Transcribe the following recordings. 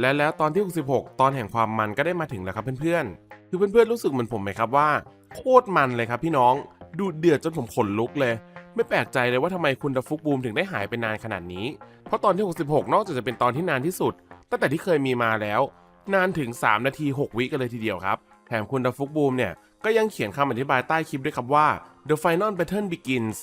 และแล้วตอนที่ 66 ตอนแห่งความมันก็ได้มาถึงแล้วครับเพื่อนๆ คือเพื่อนๆรู้สึกเหมือนผมไหมครับว่า โคตรมันเลยครับพี่น้อง ดูเดือดจนผมขนลุกเลย ไม่แปลกใจเลยว่าทำไมคุณดาฟุกบูมถึงได้หายไปนานขนาดนี้ เพราะตอนที่ 66 นอกจากจะเป็นตอนที่นานที่สุด ตั้งแต่ที่เคยมีมาแล้ว นานถึง 3 นาที 6 วิกันเลยทีเดียวครับ แถมคุณดาฟุกบูมเนี่ยก็ยังเขียนคำอธิบายใต้คลิปด้วยครับว่า the final battle begins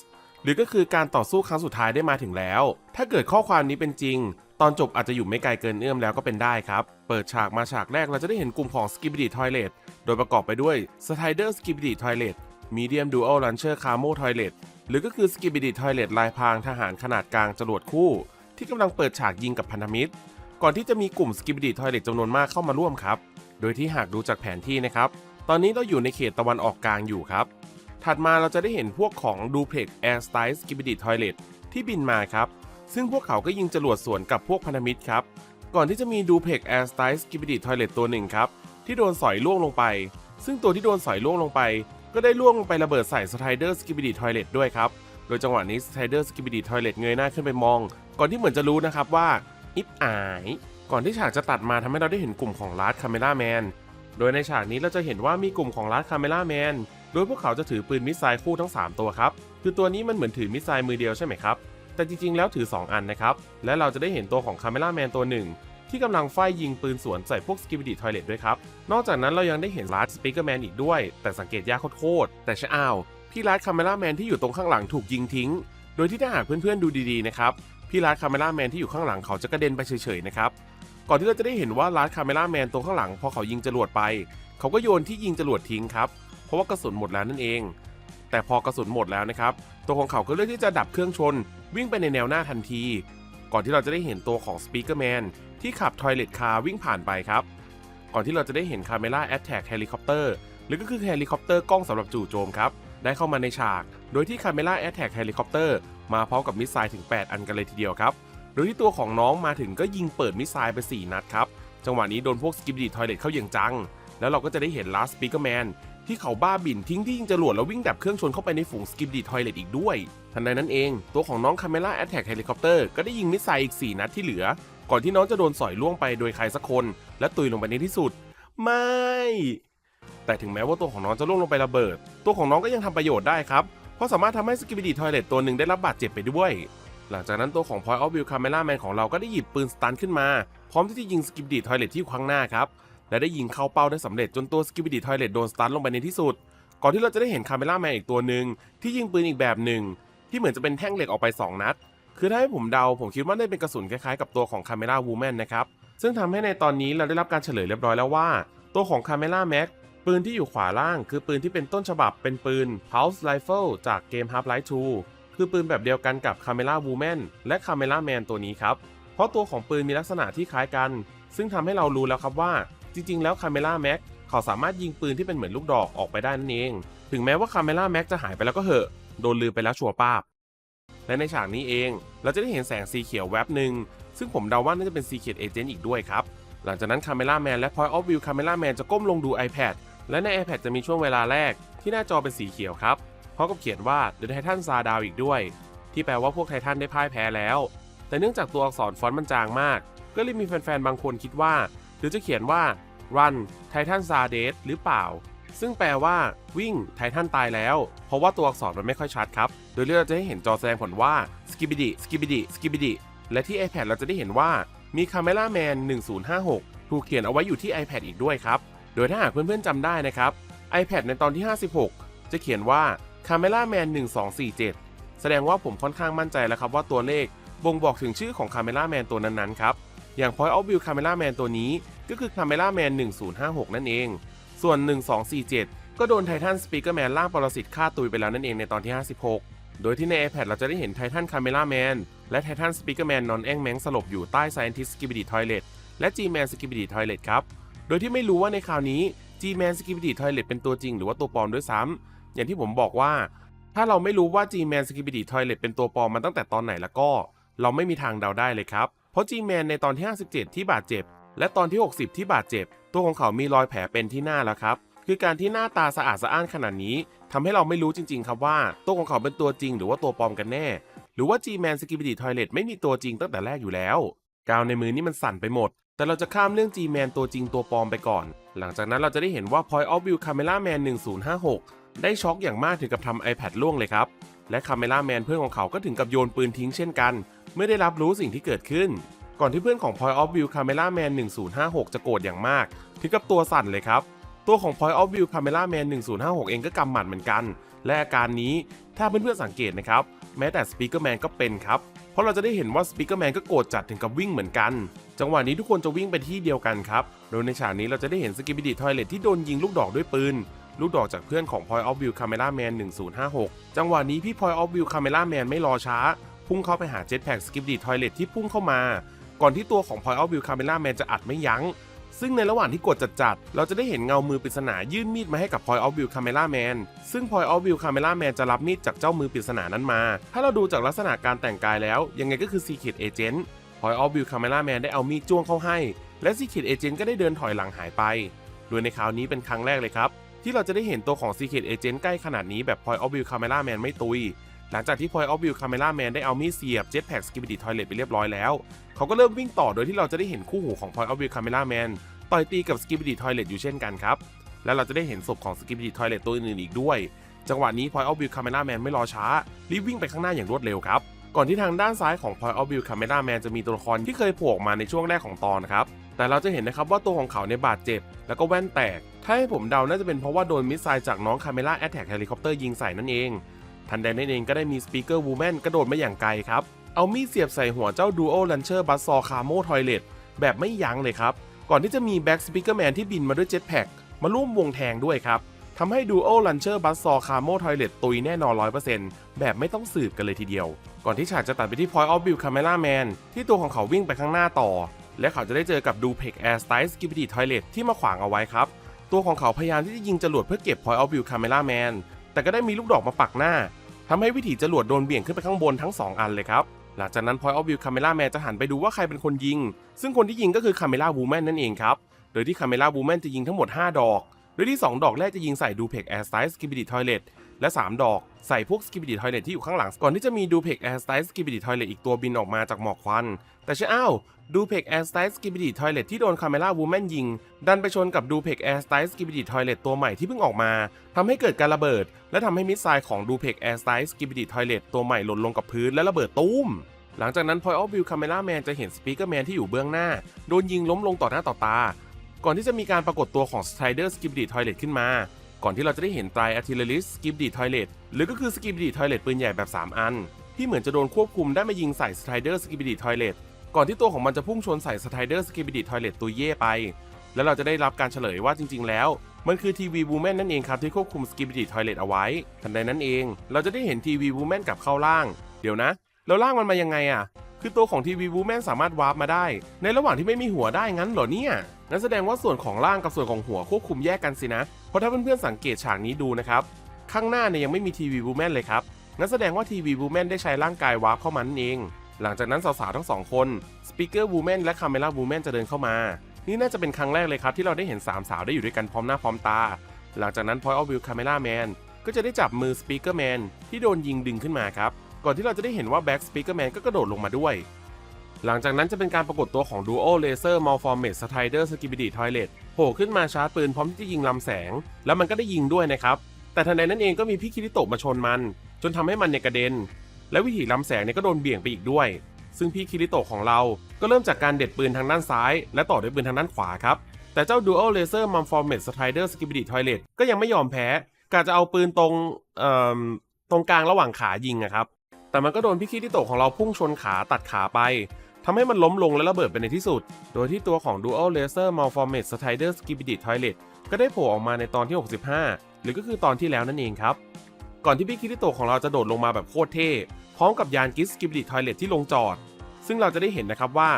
หรือก็คือการต่อสู้ครั้งสุดท้ายได้มาถึงแล้ว ถ้าเกิดข้อความนี้เป็นจริง ตอนจบอาจจะอยู่ไม่ไกลเกินเอื้อมแล้วก็เป็นได้ครับ เปิดฉากมาฉากแรกเราจะได้เห็นกลุ่มของ Skibidi Toilet โดยประกอบไปด้วย Strider Skibidi Toilet Medium Dual Launcher Camo Toilet หรือก็คือ Skibidi Toilet ลายพรางทหารขนาดกลางจรวดคู่ ที่กำลังเปิดฉากยิงกับพันธมิตร ก่อนที่จะมีกลุ่ม Skibidi Toilet จำนวนมากเข้ามาร่วมครับ โดยที่หากดูจากแผนที่นะครับ ตอนนี้เราอยู่ในเขตตะวันออกกลางอยู่ครับ ถัดมาเราจะได้เห็นพวกของ Duplex Air Style Skibidi Toilet ที่บินมาครับ ซึ่งพวกเขาก็ยิงจรวดสวนกับพวกพันธมิตรครับ ก่อนที่จะมี Duplex Air Style Skibidi Toilet ตัวหนึ่งครับ ที่โดนสอยล่วงลงไป ซึ่งตัวที่โดนสอยล่วงลงไป ก็ได้ล่วงลงไประเบิดใส่ Strider Skibidi Toilet ด้วยครับ โดยจังหวะนี้ Strider Skibidi Toilet เงยหน้าขึ้นไปมอง ก่อนที่เหมือนจะรู้นะครับว่าอิบอาย ก่อนที่ฉากจะตัดมาทำให้เราได้เห็นกลุ่มของลาร์ดคาเมล่าแมน โดยในฉากนี้เราจะเห็นว่ามีกลุ่มของลาร์ดคาเมล่าแมน โดยพวกเขาจะถือปืนมิสไซล์คู่ทั้ง 3 ตัวครับ คือตัวนี้มันเหมือนถือมิสไซล์มือเดียวใช่ไหมครับ แต่จริงๆ แล้วถือ 2 อันนะครับ และเราจะได้เห็นตัวของคาเมล่าแมนตัวหนึ่งที่กำลังไฟยิงปืนสวนใส่พวกสกิบิดิทอยเลตด้วยครับ นอกจากนั้นเรายังได้เห็นลาร์ดสปีกเกอร์แมนอีกด้วย แต่สังเกตยากโคตรแต่ชะอ้าว พี่ลาร์ดคาเมล่าแมนที่อยู่ตรงข้างหลังถูกยิงทิ้ง โดยที่ถ้าหากเพื่อนๆดูดีๆนะครับ พี่ลาร์ดคาเมล่าแมนที่อยู่ข้างหลังเขาจะกระเด็นไปเฉยๆนะครับ ก่อนที่เราจะได้เห็นว่าลาร์ดคาเมล่าแมนตัวข้างหลังพอเขายิงจรวดไป เขาก็โยนที่ยิงจรวดทิ้งครับ ราะว่ากระสุนหมดแล้วนั่นเอง แต่พอกระสุนหมดแล้วนะครับ ตัวของเขาก็เลือกที่จะดับเครื่องชน วิ่งไปในแนวหน้าทันที ก่อนที่เราจะได้เห็นตัวของสปีกเกอร์แมนที่ขับทอยเลตคาร์วิ่งผ่านไปครับ ก่อนที่เราจะได้เห็นคาเมล่าแอตแทกเฮลิคอปเตอร์หรือก็คือเฮลิคอปเตอร์กล้องสำหรับจู่โจมครับได้เข้ามาในฉาก โดยที่คาเมล่าแอตแทกเฮลิคอปเตอร์มาพร้อมกับมิสไซล์ถึง 8 อันกันเลยทีเดียวครับ โดยที่ตัวของน้องมาถึงก็ยิงเปิดมิสไซล์ไป 4 นัดครับ จังหวะนี้โดนพวกสกิบดีทอยเลตเข้าอย่างจัง แล้วเราก็จะได้เห็นลาสปีกเกอร์แมน ที่เขาบ้าบิ่นทิ้งที่ยิงจรวดแล้ววิ่งดับเครื่องชนเข้าไปในฝูงสกิบดีทอยเลตอีกด้วย ทันใดนั้นเอง ตัวของน้องคาเมล่าแอตแทกเฮลิคอปเตอร์ก็ได้ยิงมิสไซล์อีก 4 นัดที่เหลือ ก่อนที่น้องจะโดนสอยล่วงไปโดยใครสักคน และตุยลงไปในที่สุด ไม่ แต่ถึงแม้ว่าตัวของน้องจะล่วงลงไประเบิด ตัวของน้องก็ยังทำประโยชน์ได้ครับเพราะสามารถทำให้สกิบิดีทอยเลตตัวหนึ่งได้รับบาดเจ็บไปด้วยหลังจากนั้นตัวของ Point of View Camera Man ของเราก็ได้หยิบปืนสตันขึ้นมา พร้อมที่จะยิงสกิบิดีทอยเลตที่อยู่ข้างหน้าครับ และได้ยิงเข้าเป้าได้สำเร็จจนตัวสกิบิดีทอยเลตโดนสตันลงไปในที่สุด ก่อนที่เราจะได้เห็นคาเมล่าแมนอีกตัวหนึ่งที่ยิงปืนอีกแบบหนึ่ง ที่เหมือนจะเป็นแท่งเหล็กออกไป 2 นัด คือถ้าให้ผมเดาผมคิดว่าได้เป็นกระสุนคล้ายๆกับตัวของคาเมล่าวูแมนนะครับ ซึ่งทำให้ในตอนนี้เราได้รับการเฉลยเรียบร้อยแล้วว่า ตัวของคาเมล่าแม็กปืนที่อยู่ขวาล่าง คือปืนที่เป็นต้นฉบับเป็นปืน Pulse Rifle จากเกม Half-Life 2 คือปืนแบบเดียวกันกับคาเมล่าวูแมนและคาเมล่าแมนตัวนี้ครับ เพราะตัวของปืนมีลักษณะที่คล้ายกัน ซึ่งทำให้เรารู้แล้วครับว่า จริงๆ แล้วคาเมล่าแม็กเขาสามารถยิงปืนที่เป็นเหมือนลูกดอกออกไปได้นั่นเอง ถึงแม้ว่าคาเมล่าแม็กจะหายไปแล้วก็เหอะ โดนลืมไปแล้วชัวร์ป้าบ และในฉากนี้เอง เราจะได้เห็นแสงสีเขียวแวบหนึ่ง ซึ่งผมเดาว่าน่าจะเป็น Secret Agent อีกด้วยครับ หลังจากนั้น Camera Man และ Point of View Camera Man จะก้มลงดู iPad และใน iPad จะมีช่วงเวลาแรกที่หน้าจอเป็นสีเขียวครับพร้อมกับเขียนว่า The Titan s a d o w อีกด้วย ที่แปลว่าพวกไททันได้พ่ายแพ้แล้ว แต่เนื่องจากตัวอักษรฟอนต์มันจางมาก ก็เลยมีแฟนๆบางคนคิดว่า หรือจะเขียนว่า Run Titan s a d e d หรือเปล่า ซึ่งแปลว่า วิ่งไททันตายแล้ว เพราะว่าตัวอักษรมันไม่ค่อยชัดครับ โดยเราจะให้เห็นจอแสดงผลว่า skibidi skibidi skibidi และที่ iPad เราจะได้เห็นว่ามี Camera Man 1056 ถูกเขียนเอาไว้อยู่ที่ iPad อีกด้วยครับ โดยถ้าหากเพื่อนๆจำได้นะครับ iPad ในตอนที่ 56 จะเขียนว่า Camera Man 1247 แสดงว่าผมค่อนข้างมั่นใจแล้วครับว่าตัวเลขบ่งบอกถึงชื่อของ Camera Man ตัวนั้นๆครับ อย่าง Point of View Camera Man ตัวนี้ก็คือ Camera Man 1056 นั่นเอง ส่วน 1247 ก็โดนไททันสปีกเกอร์แมนล่างปรสิตฆ่าตุยไปแล้วนั่นเองในตอนที่ 56 โดยที่ใน iPad เราจะได้เห็นไททันคาเมล่าแมนและไททันสปีกเกอร์แมนอนแอ้งแมงสลบอยู่ใต้ Scientist Skibidi Toilet และ G-Man Skibidi Toilet ครับ โดยที่ไม่รู้ว่าในคราวนี้ G-Man Skibidi Toilet เป็นตัวจริงหรือว่าตัวปลอมด้วยซ้ำอย่างที่ผมบอกว่า ถ้าเราไม่รู้ว่า G-Man Skibidi Toilet เป็นตัวปลอมมาตั้งแต่ตอนไหนแล้วก็ เราไม่มีทางเดาได้เลยครับ เพราะ G-Man ในตอนที่ 57 ที่บาดเจ็บ และตอนที่ 60 ที่บาดเจ็บ ตัวของเขามีรอยแผลเป็นที่หน้าแล้วครับ คือการที่หน้าตาสะอาดสะอ้านขนาดนี้ทำให้เราไม่รู้จริง ๆ ครับว่า ตัวของเขาเป็นตัวจริงหรือว่าตัวปลอมกันแน่ หรือว่า G-Man Skibidi Toilet ไม่มีตัวจริงตั้งแต่แรกอยู่แล้วกาวในมือนี่มันสั่นไปหมดแต่แต่เราจะข้ามเรื่อง G-Man ตัวจริงตัวปลอมไปก่อน หลังจากนั้นเราจะได้เห็นว่า Point of View Camera Man 1056 ได้ช็อกอย่างมากถึงกับทำ iPad ล่วงเลยครับ และ Camera Man เพื่อนของเขาก็ถึงกับโยนปืนทิ้งเช่นกัน เมื่อได้รับรู้สิ่งที่เกิดขึ้น ก่อนที่เพื่อนของ Point of View Camera Man 1056 จะโกรธอย่างมากถึงกับตัวสั่นเลยครับ ตัวของ Point of View Camera Man 1056 เองก็กำหมัดเหมือนกัน และอาการนี้ถ้าเพื่อนๆสังเกตนะครับ แม้แต่ Speaker Man ก็เป็นครับ เพราะเราจะได้เห็นว่า Speaker Man ก็โกรธจัดถึงกับวิ่งเหมือนกัน จังหวะนี้ทุกคนจะวิ่งไปที่เดียวกันครับ โดยในฉากนี้เราจะได้เห็นสกิบิดิทอยเลตที่โดนยิงลูกดอกด้วยปืน ลูกดอกจากเพื่อนของ Point of View Camera Man 1056 จังหวะนี้พี่ Point of View Camera Man ไม่รอช้า พุ่งเข้าไปหา Jetpack Skibidi Toilet ที่พุ่งเข้ามา ก่อนที่ตัวของ Point of View Camera Man จะอัดไม่ยัง้ง ซึ่งในระหว่างที่กดจัดๆเราจะได้เห็นเงามือปริศนายื่นมีดมาให้กับ Point of View Camera Man ซึ่ง Point of View Camera Man จะรับมีดจากเจ้ามือปริศนานั้นมา ถ้าเราดูจากลักษณะการแต่งกายแล้ว ยังไงก็คือ Secret Agent Point of View Camera Man ได้เอามีดจ้วงเข้าให้ และ Secret Agent ก็ได้เดินถอยหลังหายไป โดยในคราวนี้เป็นครั้งแรกเลยครับ ที่เราจะได้เห็นตัวของ Secret Agent ใกล้ขนาดนี้แบบ Point of View Camera Man ไม่ตุย หลังจากที่ Point of View Camera Man ได้เอามีดเสียบ Jetpack Skibidi Toilet ไปเรียบร้อยแล้ว เขาก็เริ่มวิ่งต่อโดยที่เราจะได้เห็นคู่หูของ Point of View Camera Man ต่อยตีกับ Skibidi Toilet อยู่เช่นกันครับ และเราจะได้เห็นศพของ Skibidi Toilet ตัวอื่นๆอีกด้วย จังหวะนี้ Point of View Camera Man ไม่รอช้ารีบวิ่งไปข้างหน้าอย่างรวดเร็วครับก่อนที่ทางด้านซ้ายของ Point of View Camera Man จะมีตัวละครที่เคยโผล่ออกมาในช่วงแรกของตอนครับ แต่เราจะเห็นนะครับว่าตัวของเขาในยบาดเจ็บ แล้วก็แว่นแตก ถ้าให้ผมเดาน่าจะเป็นเพราะว่าโดนมิสไซล์จากน้อง Camera Attack Helicopter ยิงใส่นั่นเอง ทันใดนั้นเองก็ได้มี Speaker Woman กระโดดมาอย่างไกลครับ เอามีดเสียบใส่หัวเจ้า Duo Launcher b u z z Saw Camo Toilet แบบไม่ยั้งเลยครับ ก่อนที่จะมี Back Speaker Man ที่บินมาด้วย Jetpack มาร่วมวงแทงด้วยครับทำให้ Duo Launcher b u z z Saw Camo Toilet ตุยแน่นอน100%แบบไม่ต้องสืบกันเลยทีเดียว ก่อนที่ฉากจะตัดไปที่ Point of View Camera Man ที่ตัวของเขาวิ่งไปข้างหน้าต่อ และเขาจะได้เจอกับ Duplex Air Style Skibidi Toilet ที่มาขวางเอาไว้ครับ ตัวของเขาพยายามที่จะยิงจรวดเพื่อเก็บ Point of View Camera Man แต่ก็ได้มีลูกดอกมาปักหน้าทำให้วิถีจรวดโดนเบี่ยงขึ้นไปข้างบนทั้ง 2 อันเลยครับหลังจากนั้น Point of View Camera Man จะหันไปดูว่าใครเป็นคนยิง ซึ่งคนที่ยิงก็คือ Camera Woman นั่นเองครับโดยที่ Camera Woman จะยิงทั้งหมด 5 ดอก โดยที่ 2 ดอกแรกจะยิงใส่ Duplex Air Style Skibidi Toilet และ 3 ดอกใส่พวก Skibidi Toilet ที่อยู่ข้างหลัง ก่อนที่จะมี Duplex Air Style Skibidi Toilet อีกตัวบินออกมาจากหมอกควัน แต่เชื่ออ้าว Duplex Air Style Skibidi Toilet ที่โดน Camera Woman ยิง ดันไปชนกับ Duplex Air Style Skibidi Toilet ตัวใหม่ที่เพิ่งออกมาทำให้เกิดการระเบิด และทำให้มิสไซล์ของ Duplex Air Style Skibidi Toilet ตัวใหม่หล่นลงกับพื้นและระเบิดตุ้มหลังจากนั้น Point of View Camera Man จะเห็น Speaker Man ที่อยู่เบื้องหน้า โดนยิงล้มลงต่อหน้าต่อตา ก่อนที่จะมีการปรากฏตัวของ Strider Skibidi Toilet ขึ้นมา ก่อนที่เราจะได้เห็น Tri Artillerist Skibidi Toilet หรือก็คือ Skibidi Toilet ปืนใหญ่แบบ 3 อัน ที่เหมือนจะโดนควบคุมได้มายิงใส่ Strider Skibidi Toilet ก่อนที่ตัวของมันจะพุ่งชนใส่ Strider Skibidi Toilet ตัวเย่ไป แล้วเราจะได้รับการเฉลยว่าจริง ๆ แล้วมันคือทีวีวูแมนนั่นเองครับที่ควบคุม Skibidi Toilet เอาไว้ ทันใดนั้นเอง เราจะได้เห็นทีวีวูแมนกลับเข้าร่าง เดี๋ยวนะ แล้วร่างมันมายังไงอะ คือตัวของทีวีวูแมนสามารถวาร์ปมาได้ ในระหว่างที่ไม่มีหัวได้งั้นเหรอเนี่ยงั้นแสดงว่าส่วนของร่างกับส่วนของหัวควบคุมแยกกันสินะ เพราะถ้าเพื่อนๆสังเกตฉากนี้ดูนะครับ ข้างหน้าเนี่ยยังไม่มีทีวีวูแมนเลยครับงั้นแสดงว่าทีวีวูแมนได้ใช้ร่างกายวาร์ปเข้ามานั่นเอง หลังจากนั้นสาวๆทั้งสองคนสปีกเกอร์วูแมนและคาเมล่าวูแมนจะเดินเข้ามา นี่น่าจะเป็นครั้งแรกเลยครับที่เราได้เห็นสามสาวได้อยู่ด้วยกันพร้อมหน้าพร้อมตา หลังจากนั้น Point of View Camera Man ก็จะได้จับมือ Speaker Man ที่โดนยิงดึงขึ้นมาครับ ก่อนที่เราจะได้เห็นว่า Back Speaker Man ก็กระโดดลงมาด้วย หลังจากนั้นจะเป็นการปรากฏตัวของ Duo Laser Malformate Strider Skibidi Toilet โผล่ขึ้นมาชาร์จปืนพร้อมที่จะยิงลำแสง แล้วมันก็ได้ยิงด้วยนะครับ แต่ทันใดนั้นเองก็มีพี่คิริโตะมาชนมัน จนทำให้มันเนี่ยกระเด็น และวิถีลำแสงเนี่ยก็โดนเบี่ยงไปอีกด้วย ซึ่งพี่คิริโตะของเรา ก็เริ่มจากการเด็ดปืนทางด้านซ้าย และต่อด้วยปืนทางด้านขวาครับแต่เจ้า Dual Laser Malformate Strider Skibidi Toilet ก็ยังไม่ยอมแพ้กะจะเอาปืนตรงเอ่อตรงกลางระหว่างขายิงอะครับ แต่มันก็โดนพี่คิริโตะของเราพุ่งชนขาตัดขาไปทำให้มันล้มลงและระเบิดไปในที่สุด โดยที่ตัวของ Dual Laser Malformate Strider Skibidi Toilet ก็ได้โผล่ออกมาในตอนที่ 65 หรือก็คือตอนที่แล้วนั่นเองครับ ก่อนที่พี่คิริโตะของเราจะโดดลงมาแบบโคตรเท่ พร้อมกับยานกิสกิบดิทอยเลตที่ลงจอด ซึ่งเราจะได้เห็นนะครับว่า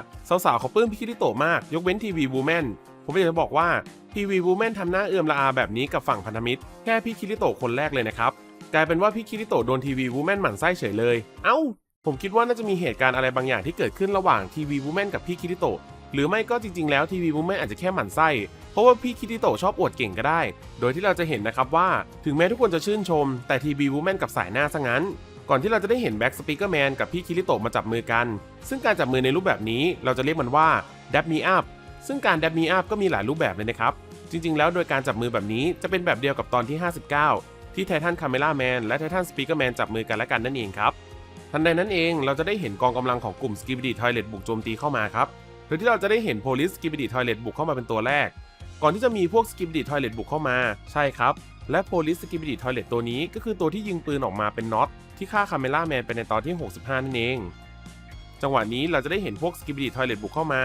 สาวๆเขาปลื้มพี่คิริโตะมาก ยกเว้นทีวีวูแมนผมอยากจะบอกว่าทีวีวูแมนทำหน้าเอื่อมละอาแบบนี้กับฝั่งพันธมิตร แค่พี่คิริโตะคนแรกเลยนะครับ กลายเป็นว่าพี่คิริโตะโดนทีวีวูแมนหมั่นไส้เฉยเลย เอ้า ผมคิดว่าน่าจะมีเหตุการณ์อะไรบางอย่างที่เกิดขึ้นระหว่างทีวีวูแมนกับพี่คิริโตะหรือไม่ก็จริงๆแล้วทีวีวูแมนอาจจะแค่หมั่นไส้ เพราะว่าพี่คิริโตะชอบอวดเก่งก็ได้ โดยที่เราจะเห็นนะครับว่าถึงแม้ทุกคนจะชื่นชม แต่ทีวีวูแมนกับสายหน้าซะงั้น ก่อนที่เราจะได้เห็นแบ็กสปีกเกอร์แมนกับพี่คิริโตะมาจับมือกัน ซึ่งการจับมือในรูปแบบนี้เราจะเรียกมันว่า d a p Me Up ซึ่งการดับมีอัพก็มีหลายรูปแบบเลยนะครับจริงๆ แล้วโดยการจับมือแบบนี้จะเป็นแบบเดียวกับตอนที่ 59 ที่ไททันคาเมล่าแมนและไททันสปีกเกอร์แมนจับมือกันและกันนั่นเองครับทันใดนั้นเองเราจะได้เห็นกองกำลังของกลุ่มสกิบดีทอยเลตบุกโจมตีเข้ามาครับโดยที่เราจะได้เห็นโพลิสสกิบดีทอยเลตบุกเข้ามาเป็นตัวแรก ก่อนที่จะมีพวกสกิบดีทอยเลตบุกเข้ามาใช่ครับและโพลิสสกิบดีทอยเลตตัวนี้ก็คือตัวที่ยิงปืนออกมาเป็นน็อตที่ฆ่าคาเมล่าแมนไปในตอนที่ 65 นั่นเอง จังหวะนี้เราจะได้เห็นพวกสกิบดีทอยเลตบุกเข้ามา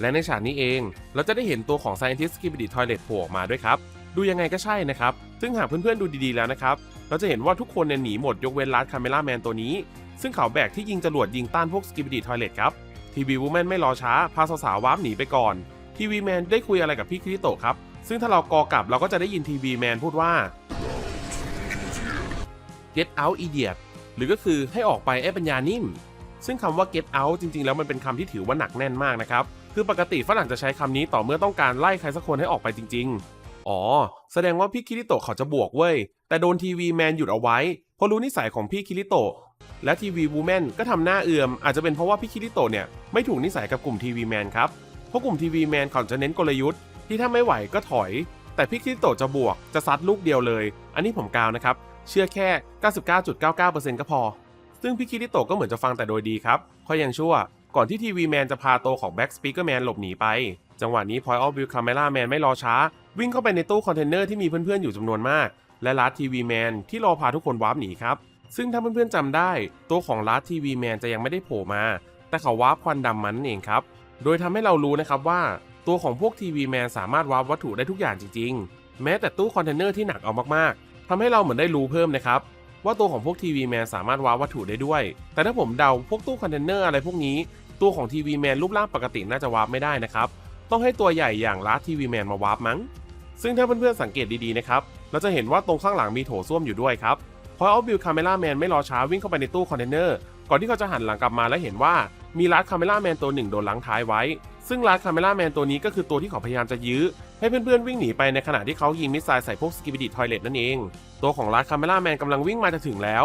และในฉากนี้เอง เราจะได้เห็นตัวของ Scientist s k i b b d y Toilet โผล่ออกมาด้วยครับ ดูยังไงก็ใช่นะครับ ซึ่งหากเพื่อนๆดูดีๆแล้วนะครับ เราจะเห็นว่าทุกคนเนี่ยหนีหมดยกเว้นลัดคาเมล่าแมนตัวนี้ ซึ่งเขาแบกที่ยิงจรวดยิงต้านพวก s k i b b d y Toilet ครับ ทีวีวูแมนไม่รอช้า พาสาวๆวาร์ปหนีไปก่อน ทีวีแมนได้คุยอะไรกับพี่คริโตะครับ ซึ่งถ้าเรากอกลับเราก็จะได้ยินทีวีแมนพูดว่า get out idiot หรือก็คือให้ออกไปไอ้ปัญญานิ่ม ซึ่งคำว่า get out จริง ๆ แล้วมันเป็นคำที่ถือว่าหนักแน่นมากนะครับ คือปกติฝรั่งจะใช้คำนี้ต่อเมื่อต้องการไล่ใครสักคนให้ออกไปจริง ๆ อ๋อ แสดงว่าพี่คิริโตะเขาจะบวกเว้ย แต่โดนทีวีแมนหยุดเอาไว้ เพราะรู้นิสัยของพี่คิริโตะ และทีวีวูแมนก็ทำหน้าเอื่อม อาจจะเป็นเพราะว่าพี่คิริโตะเนี่ยไม่ถูกนิสัยกับกลุ่มทีวีแมนครับ เพราะกลุ่มทีวีแมนเขาจะเน้นกลยุทธ์ ที่ถ้าไม่ไหวก็ถอย แต่พี่คิริโตะจะบวก จะซัดลูกเดียวเลย อันนี้ผมกาวนะครับ เชื่อแค่ 99.99%ก็พอ ซึ่งพี่คิริโตะก็เหมือนจะฟังแต่โดยดีครับเพราะยังชั่ว ก่อนที่ทีวีแมนจะพาโตของแบ็กสปีกเกอร์แมนหลบหนีไป จังหวะนี้พอยออฟวิวคาเมล่าแมนไม่รอช้า วิ่งเข้าไปในตู้คอนเทนเนอร์ที่มีเพื่อนๆอยู่จำนวนมาก และลัดทีวีแมนที่รอพาทุกคนวาร์ปหนีครับ ซึ่งถ้าเพื่อนๆจำได้ ตัวของลัดทีวีแมนจะยังไม่ได้โผล่มา แต่เขาวาร์ปควันดำมันนั่นเองครับ โดยทำให้เรารู้นะครับว่า ตัวของพวกทีวีแมนสามารถวาร์ปวัตถุได้ทุกอย่างจริงๆ แม้แต่ตู้คอนเทนเนอร์ที่หนักเอามากๆทำให้เราเหมือนได้รู้เพิ่มนะครับว่าตัวของพวกทีวีแมนสามารถวาร์ปวัตถุได้ด้วย แต่ถ้าผมเดาพวกตู้คอนเทนเนอร์อะไรพวกนี้ ตัวของทีวีแมนรูปร่างปกติน่าจะวาร์ปไม่ได้นะครับต้องให้ตัวใหญ่อย่างลัดทีวีแมนมาวาร์ปมั้ง ซึ่งถ้าเพื่อนๆสังเกตดีๆนะครับ เราจะเห็นว่าตรงข้างหลังมีโถส้วมอยู่ด้วยครับพอเอาบิลคาเมล่าแมนไม่รอช้าวิ่งเข้าไปในตู้คอนเทนเนอร์ ก่อนที่เขาจะหันหลังกลับมาและเห็นว่ามีลัดคาเมล่าแมนตัวหนึ่งโดนลังท้ายไว้ ซึ่งลัดคาเมล่าแมนตัวนี้ก็คือตัวที่เขาพยายามจะยื้อ ให้เพื่อนๆวิ่งหนีไปในขณะที่เขายิงมิสไซล์ใส่พวกสกิบิดิทอยเลตนั่นเอง ตัวของลัดคาเมล่าแมนกำลังวิ่งมาจะถึงแล้ว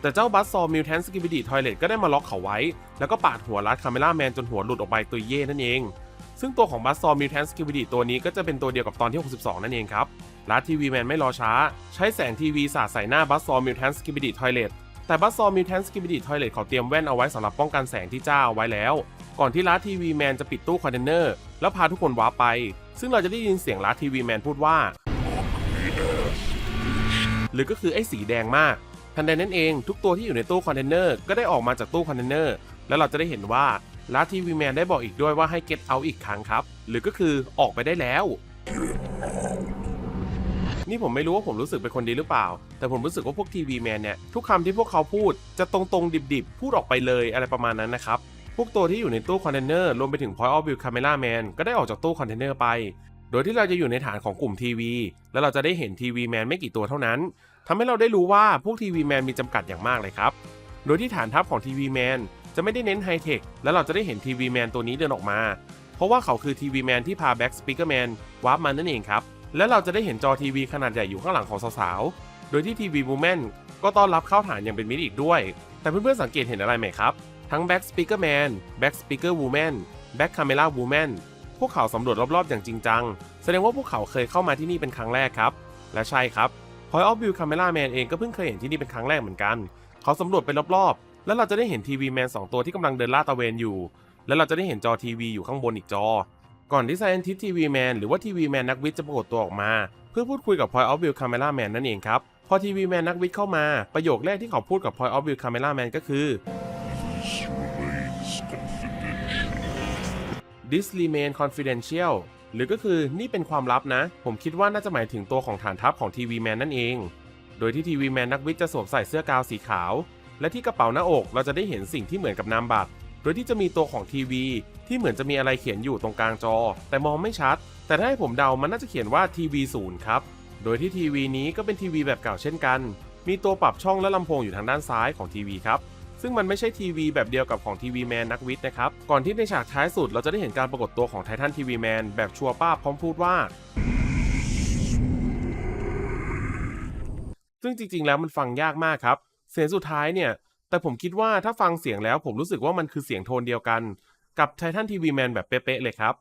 แต่เจ้าบัสซอมิวแทนสกิบิดิทอยเลตก็ได้มาล็อกเขาไว้ แล้วก็ปาดหัวลัดคาเมล่าแมนจนหัวหลุดออกไปตัวเย่นั่นเอง ซึ่งตัวของบัสซอมิวแทนสกิบิดตัวนี้ก็จะเป็นตัวเดียวกับตอนที่ 62 นั่นเองครับลัดทีวีแมนไม่รอช้า ใช้แสงทีวีสาดใส่หน้าบัสซอมิวแทนสกิบิดทอยเลตแต่บัสซอมิวแทนสกิบิดทอยเลตเขาเตรียมแว่นเอาไว้สำหรับป้องกันแสงที่จ้าเอาไว้แล้ว ก่อนที่ลัดทีวีแมนจะปิดตู้คอนเทนเนอร์แล้วพาทุกคนวาไป ซึ่งเราจะได้ยินเสียงลัดทีวีแมนพูดว่า หรือก็คือไอ้สีแดงมากทันใดนั้นเองทุกตัวที่อยู่ในตู้คอนเทนเนอร์ก็ได้ออกมาจากตู้คอนเทนเนอร์แล้วเราจะได้เห็นว่า ลาทีวีแมนได้บอกอีกด้วยว่าให้ get out อีกครั้งครับ หรือก็คือออกไปได้แล้ว นี่ผมไม่รู้ว่าผมรู้สึกเป็นคนดีหรือเปล่า แต่ผมรู้สึกว่าพวกทีวีแมนเนี่ย ทุกคำที่พวกเขาพูดจะตรงๆ ดิบๆ พูดออกไปเลยอะไรประมาณนั้นนะครับ พวกตัวที่อยู่ในตู้คอนเทนเนอร์รวมไปถึง Point of View Camera Man ก็ได้ออกจากตู้คอนเทนเนอร์ไป โดยที่เราจะอยู่ในฐานของกลุ่มทีวีแล้วเราจะได้เห็นทีวีแมนไม่กี่ตัวเท่านั้นทำให้เราได้รู้ว่าพวกทีวีแมนมีจำกัดอย่างมากเลยครับ โดยที่ฐานทัพของทีวีแมน จะไม่ได้เน้นไฮเทคแล้วเราจะได้เห็นทีวีแมนตัวนี้เดินออกมา เพราะว่าเขาคือทีวีแมนที่พาแบ็กสปีกเกอร์แมนวาร์ปมานั่นเองครับ และเราจะได้เห็นจอทีวีขนาดใหญ่อยู่ข้างหลังของสาวๆ โดยที่ทีวีวูแมนก็ต้อนรับเข้าฐานอย่างเป็นมิตรอีกด้วย แต่เพื่อนๆสังเกตเห็นอะไรไหมครับ ทั้งแบ็กสปีกเกอร์แมนแบ็กสปีกเกอร์วูแมนแบ็กคาเมล่าวูแมนพวกเขาสำรวจรอบๆอย่างจริงจัง แสดงว่าพวกเขาเคยเข้ามาที่นี่เป็นครั้งแรกครับ และใช่ครับ Point of View Camera Man เองก็เพิ่งเคยเห็นที่นี่เป็นครั้งแรกเหมือนกัน เขาสำรวจไปรอบๆ แล้วเราจะได้เห็นทีวีแมนสองตัวที่กำลังเดินลาดตะเวนอยู่ แล้วเราจะได้เห็นจอทีวีอยู่ข้างบนอีกจอ ก่อนที่ Scientist TV Man หรือว่าทีวีแมนนักวิทย์จะปรากฏตัวออกมา เพื่อพูดคุยกับ Point of View Camera Man นั่นเองครับ พอทีวีแมนนักวิทย์เข้ามา ประโยคแรกที่เขาพูดกับ Point of View Camera Man ก็คือ This remain confidential หรือก็คือนี่เป็นความลับนะ ผมคิดว่าน่าจะหมายถึงตัวของฐานทัพของทีวีแมนนั่นเอง โดยที่ทีวีแมนนักวิทย์จะสวมใส่เสื้อกาวสีขาว และที่กระเป๋าหน้าอกเราจะได้เห็นสิ่งที่เหมือนกับนามบัตร โดยที่จะมีตัวของทีวี ที่เหมือนจะมีอะไรเขียนอยู่ตรงกลางจอ แต่มองไม่ชัด แต่ถ้าให้ผมเดามันน่าจะเขียนว่าทีวีศูนย์ครับ โดยที่ทีวีนี้ก็เป็นทีวีแบบเก่าเช่นกัน มีตัวปรับช่องและลำโพงอยู่ทางด้านซ้ายของทีวีครับ ซึ่งมันไม่ใช่ทีวีแบบเดียวกับของทีวีแมนนักวิทย์นะครับ ก่อนที่ในฉากท้ายสุดเราจะได้เห็นการปรากฏตัวของไททันทีวีแมนแบบชัวร์ป้าพร้อมพูดว่าซึ่งจริงๆ แล้วมันฟังยากมากครับ เสียงสุดท้ายเนี่ย แต่ผมคิดว่าถ้าฟังเสียงแล้วผมรู้สึกว่ามันคือเสียงโทนเดียวกัน กับไททันทีวีแมนแบบเป๊ะๆเลยครับ